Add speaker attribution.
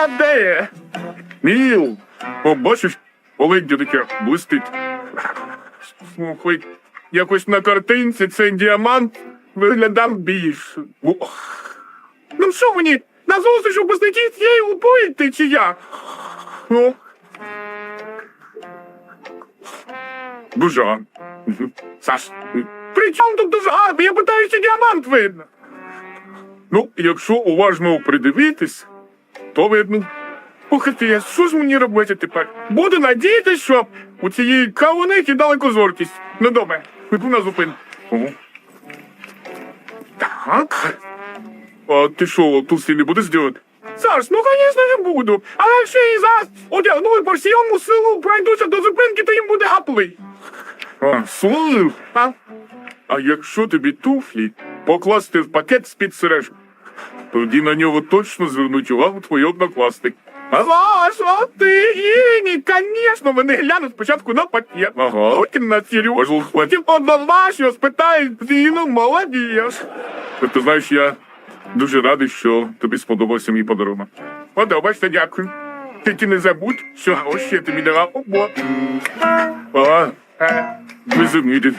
Speaker 1: Та де? Ніл, побачиш, полиття таке блистить. Слухай, якось на картинці цей діамант виглядав більш. Ох. Ну що мені, на зустріч у пустяки цієї лупою йти чи як? Ну. Бужан. Саш, при чому тут Бужан? Я питаю, чи діамант видно. Ну, якщо уважно придивитись, то видно. Ох, ти, що ж мені робити тепер? Буду надіятися, що у цієї кавуники далекозоркість. Ну добре, піду на зупинку. Ого. Так. А ти що, тут не будеш делать? Саш, ну звісно ж буду. Але якщо і зараз одягну по всьому селу пройдуся до зупинки, то їм буде гаплий. А, слив. А? а якщо тобі туфлі покласти в пакет з-під сережок, тоді на нього точно звернуть увагу твої однокласники. Ага, що ти, Іні, звісно, вони глянуть спочатку на пакет, ага. потім на Сережу, потім однозначно спитають, Зіну, молодієш. Ти знаєш, я дуже радий, що тобі сподобався мій подарунок. Подобається, дякую. Тільки не забудь, що гроші я тобі дала обо. А, не замітить.